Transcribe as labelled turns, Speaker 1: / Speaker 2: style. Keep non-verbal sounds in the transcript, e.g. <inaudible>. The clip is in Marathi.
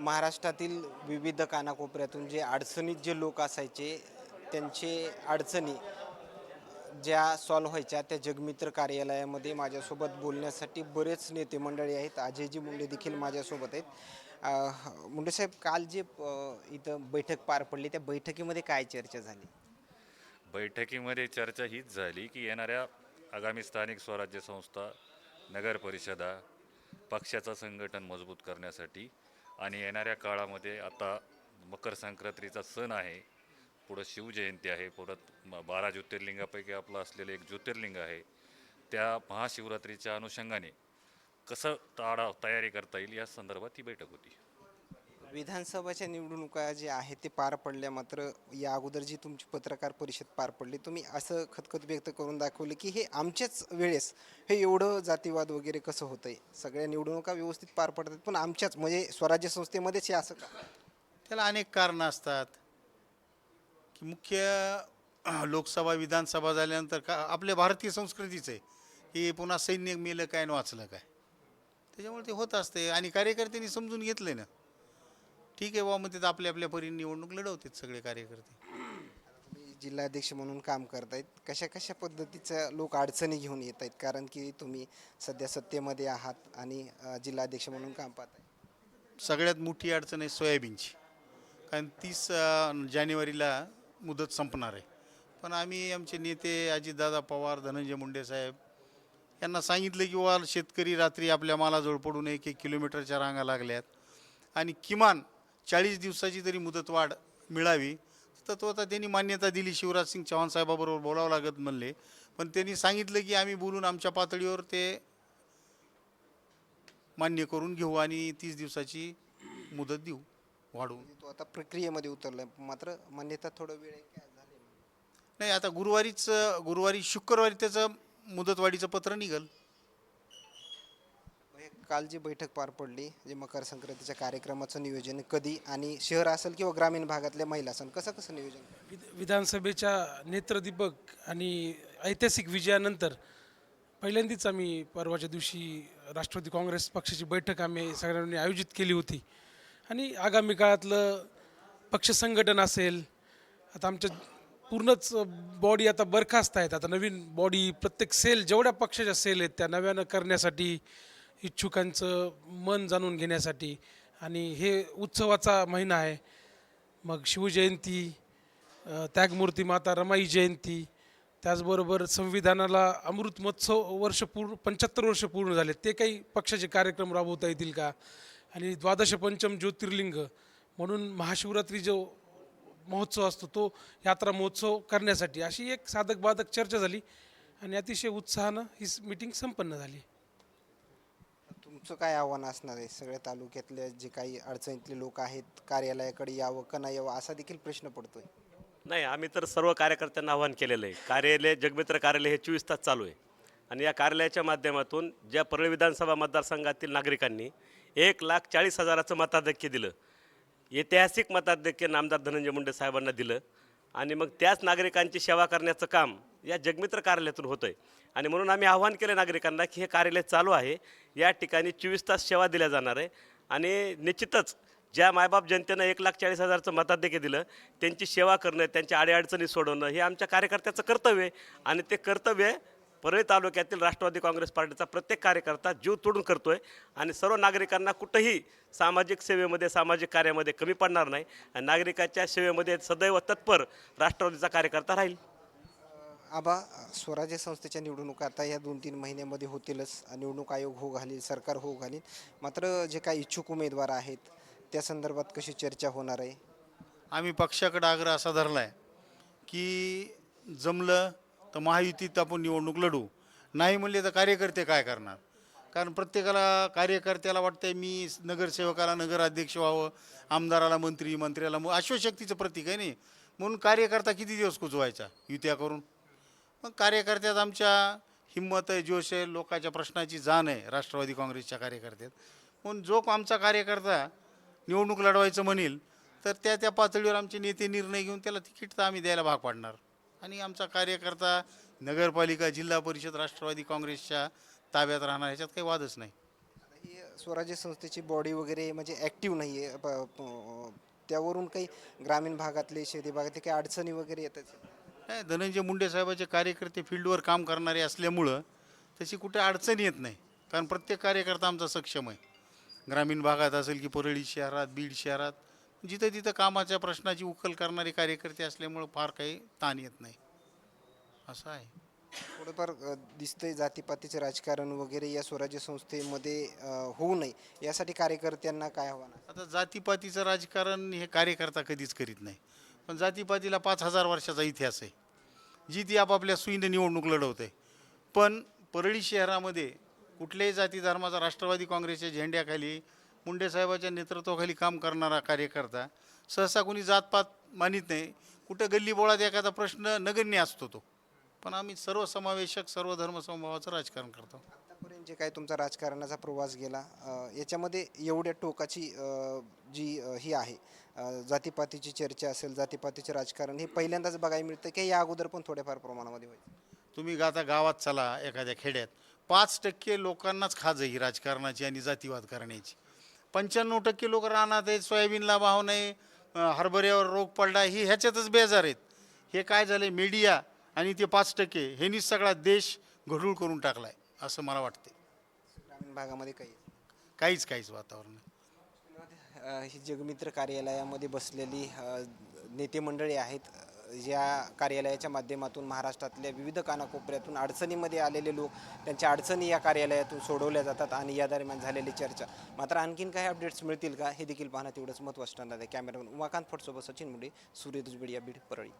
Speaker 1: महाराष्ट्रातील विविध कानाकोपऱ्यातून जे अडचणीत जे लोक असायचे त्यांचे अडचणी ज्या सॉल्व्ह व्हायच्या त्या जगमित्र कार्यालयामध्ये माझ्यासोबत बोलण्यासाठी बरेच नेते मंडळी आहेत. अजयजी मुंडे देखील माझ्यासोबत आहेत. मुंडेसाहेब मुंडे साहेब काल जे इथं बैठक पार पडली त्या बैठकीमध्ये काय चर्चा झाली?
Speaker 2: बैठकीमध्ये चर्चा हीच झाली की येणाऱ्या आगामी स्थानिक स्वराज्य संस्था नगर परिषदा पक्षाचं संघटन मजबूत करण्यासाठी आणि येणाऱ्या काळामध्ये आता मकर संक्रांतीचा सण आहे. पुढं शिवजयंती आहे परत म- बारा ज्योतिर्लिंगापैकी आपलं असलेलं एक ज्योतिर्लिंग आहे. त्या महाशिवरात्रीच्या अनुषंगाने कसं ताडा तयारी करता येईल या संदर्भात ही बैठक होती.
Speaker 1: विधानसभाच्या निवडणुका जे आहेत ते पार पडल्या मात्र या अगोदर जी तुमची पत्रकार परिषद पार पडली तुम्ही असं खतखत व्यक्त करून दाखवलं की हे आमच्याच वेळेस हे एवढं जातीवाद वगैरे कसं होतंय? सगळ्या निवडणुका व्यवस्थित पार पडतात पण आमच्याच म्हणजे स्वराज्य संस्थेमध्येच हे असं का?
Speaker 3: त्याला अनेक कारणं असतात. की मुख्य <clears throat> लोकसभा विधानसभा झाल्यानंतर का आपल्या भारतीय संस्कृतीच आहे. की पुन्हा सैन्य मेलं काय आणि वाचलं काय? त्याच्यामुळे ते होत असते आणि कार्यकर्त्यांनी समजून घेतले ना. ठीक आहे बाबा मग तिथं आपल्या आपल्या परीने निवडणूक लढवतात सगळे कार्यकर्ते.
Speaker 1: तुम्ही जिल्हाध्यक्ष म्हणून काम करतायत. कशा कशा पद्धतीचं लोक अडचणी घेऊन येत आहेत कारण की तुम्ही सध्या सत्तेमध्ये आहात आणि अ, जिल्हाध्यक्ष म्हणून काम पाहताय.
Speaker 3: सगळ्यात मोठी अडचण आहे सोयाबीनची. कारण तीस अं, जानेवारीला मुदत संपणार आहे. पण आम्ही आमचे नेते अजितदादा पवार धनंजय मुंडे साहेब यांना सांगितलं की वा शेतकरी रात्री आपल्या मालाजवळ पडून एक एक किलोमीटरच्या रांगा लागल्यात. आणि किमान चाळीस दिवसाची तरी मुदतवाढ मिळावी तर तो आता त्यांनी मान्यता दिली. शिवराज सिंग चव्हाण साहेबाबरोबर बोलावं लागत म्हणले. पण त्यांनी सांगितलं की आम्ही बोलून आमच्या पातळीवर ते मान्य करून घेऊ आणि तीस दिवसाची मुदत देऊ वाढवून
Speaker 1: तो आता प्रक्रियेमध्ये उतरलाय. मात्र मान्यता थोडं वेळ
Speaker 3: नाही आता गुरुवारीच गुरुवारी शुक्रवारी त्याचं मुदतवाढीचं पत्र निघल.
Speaker 1: काल जी बैठक पार पडली जे मकर संक्रांतीच्या कार्यक्रमाचं नियोजन कधी आणि शहर असेल किंवा ग्रामीण भागातल्या महिला असेल कसं कसं नियोजन?
Speaker 4: विधानसभेच्या नेत्रदीपक आणि ऐतिहासिक विजयानंतर पहिल्यांदाच आम्ही परवाच्या दिवशी राष्ट्रवादी काँग्रेस पक्षाची बैठक आम्ही सगळ्यांनी आयोजित केली होती. आणि आगामी काळातलं पक्ष संघटन असेल आता आमच्या पूर्णच बॉडी आता बरखास्त आहेत. आता नवीन बॉडी प्रत्येक सेल जेवढ्या पक्षाच्या सेल आहेत त्या नव्यानं करण्यासाठी इच्छुकांचं मन जाणून घेण्यासाठी. आणि हे उत्सवाचा महिना आहे. मग शिवजयंती त्यागमूर्ती माता रमाई जयंती त्याचबरोबर संविधानाला अमृत महोत्सव वर्ष पूर्ण पंच्याहत्तर वर्ष पूर्ण झाले. ते काही पक्षाचे कार्यक्रम राबवता येतील का? आणि द्वादश पंचम ज्योतिर्लिंग म्हणून महाशिवरात्री जो महोत्सव असतो तो यात्रा महोत्सव करण्यासाठी अशी एक साधक बाधक चर्चा झाली. आणि अतिशय उत्साहानं ही मीटिंग संपन्न झाली.
Speaker 1: तुमचं काय आव्हान असणार आहे? सगळ्या तालुक्यातले जे काही अडचणीतले लोक आहेत कार्यालयाकडे यावं का नाही यावं असा देखील प्रश्न पडतोय.
Speaker 5: नाही आम्ही तर सर्व कार्यकर्त्यांना आवाहन केलेलं आहे. कार्यालय जगमित्र कार्यालय हे चोवीस तास चालू आहे. आणि या कार्यालयाच्या माध्यमातून ज्या परळी विधानसभा मतदारसंघातील नागरिकांनी एक लाख चाळीस हजाराचं मताधिक्य दिलं ऐतिहासिक मताधिक्य नामदार धनंजय मुंडे साहेबांना दिलं आणि मग त्याच नागरिकांची सेवा करण्याचं काम या जगमित्र कार्यालयातून होतं आहे आणि म्हणून आम्ही आव्हान केलं नागरिकांना की हे कार्यालय चालू आहे. या ठिकाणी चोवीस तास सेवा दिल्या जाणार आहे. आणि निश्चितच ज्या मायबाप जनतेनं एक लाख चाळीस हजारचं मताधिक्य दिलं त्यांची सेवा करणं त्यांच्या अडीअडचणी सोडवणं हे आमच्या कार्यकर्त्याचं कर्तव्य आहे. आणि ते कर्तव्य परळी तालुक्यातील राष्ट्रवादी काँग्रेस पार्टीचा प्रत्येक कार्यकर्ता जीव तोडून करतोय आणि सर्व नागरिकांना कुठंही सामाजिक सेवेमध्ये सामाजिक कार्यामध्ये कमी पडणार नाही. आणि नागरिकाच्या सेवेमध्ये सदैव तत्पर राष्ट्रवादीचा कार्यकर्ता राहील.
Speaker 1: आबा स्वराज्य संस्थेच्या निवडणुका आता या दोन तीन महिन्यामध्ये होतीलच निवडणूक आयोग हो घालील सरकार हो घालील. मात्र जे काही इच्छुक उमेदवार आहेत त्या संदर्भात कशी चर्चा होणार आहे?
Speaker 3: आम्ही पक्षाकडे आग्रह असा धरला आहे की जमलं तर महायुतीत आपण निवडणूक लढू. नाही म्हणले तर कार्यकर्ते काय करणार? कारण प्रत्येकाला कार्यकर्त्याला वाटतंय मी नगरसेवकाला नगराध्यक्ष व्हावं आमदाराला मंत्री मंत्र्याला मग अश्वशक्तीचं प्रतीक आहे नाही. म्हणून कार्यकर्ता किती दिवस कुजवायचा युत्या करून? मग कार्यकर्त्यात आमच्या हिंमत आहे जोश आहे लोकांच्या प्रश्नाची जाण आहे राष्ट्रवादी काँग्रेसच्या कार्यकर्त्यात. म्हणून जो आमचा कार्यकर्ता निवडणूक लढवायचं म्हणेल तर त्या त्या पातळीवर आमचे नेते निर्णय घेऊन त्याला तिकीट तर आम्ही द्यायला भाग पाडणार. आणि आमचा कार्यकर्ता नगरपालिका जिल्हा परिषद राष्ट्रवादी काँग्रेसच्या ताब्यात राहणार ह्याच्यात काही वादच नाही.
Speaker 1: ही स्वराज्य संस्थेची बॉडी वगैरे म्हणजे ॲक्टिव्ह नाही आहे त्यावरून काही ग्रामीण भागातले शहरी भागातले काही अडचणी वगैरे येतात?
Speaker 3: नाही धनंजय मुंडे साहेबाचे कार्यकर्ते फील्डवर काम करणारे असल्यामुळं तशी कुठे अडचण येत नाही. कारण प्रत्येक कार्यकर्ता आमचा सक्षम आहे. ग्रामीण भागात असेल की परळी शहरात बीड शहरात जिथं तिथं कामाच्या प्रश्नाची उकल करणारे कार्यकर्ते असल्यामुळं फार काही ताण येत नाही. असं आहे.
Speaker 1: थोडंफार अ, दिसतंय जातीपातीचे राजकारण वगैरे या स्वराज्य संस्थेमध्ये अ, होऊ नये. यासाठी कार्यकर्त्यांना काय आव्हान आहे?
Speaker 3: आता जातीपातीचं राजकारण हे कार्यकर्ता कधीच करीत नाही. पण जातीपातीला पाच हजार वर्षाचा इतिहास आहे. जी ती आपापल्या सुईने निवडणूक लढवते. पण परळी शहरामध्ये कुठल्याही जाती धर्माचा राष्ट्रवादी काँग्रेसच्या झेंड्याखाली मुंडे साहेबाच्या नेतृत्वाखाली काम करणारा कार्यकर्ता सहसा कोणी जातपात मानित नाही. कुठं गल्ली बोळात एखादा प्रश्न नगण्य असतो तो. पण आम्ही सर्वसमावेशक सर्व धर्मसमभावाचं राजकारण करतो.
Speaker 1: आतापर्यंत जे काय तुमचा राजकारणाचा प्रवास गेला याच्यामध्ये एवढ्या टोकाची जी ही आहे जातीपातीची चर्चा असेल जातीपातीचे राजकारण हे पहिल्यांदाच बघायला मिळतं की या अगोदर पण थोड्याफार प्रमाणामध्ये व्हायचं
Speaker 3: तुम्ही आता गावात चला एखाद्या खेड्यात. पाच टक्के लोकांनाच खाज ही राजकारणाची आणि जातीवाद करण्याची. पंच्याण्णव टक्के लोक राहणार आहेत सोयाबीनला भाव नाही हरभऱ्यावर रोग पडला ही ह्याच्यातच बेजार आहेत. हे काय झालं मीडिया आणि ते पाच टक्के ह्यांनीच सगळा देश घडूळ करून टाकला आहे असं मला वाटते
Speaker 1: ग्रामीण भागामध्ये काही?
Speaker 3: काहीच काहीच वातावरण नाही.
Speaker 1: ही जगमित्र कार्यालयामध्ये बसलेली अ, नेते मंडळी आहेत या कार्यालयाच्या माध्यमातून महाराष्ट्रातल्या विविध कानाकोपऱ्यातून अडचणीमध्ये आलेले लोक त्यांच्या अडचणी या कार्यालयातून सोडवल्या जातात आणि या दरम्यान झालेली चर्चा. मात्र आणखीन काही अपडेट्स मिळतील का हे देखील पाहणं तेवढंच महत्त्वाचं ठरणार आहे. कॅमेरामॅन उमाकांत फटसोबत सचिन मुंडे सूर्य दुजबेडिया बीड परळी.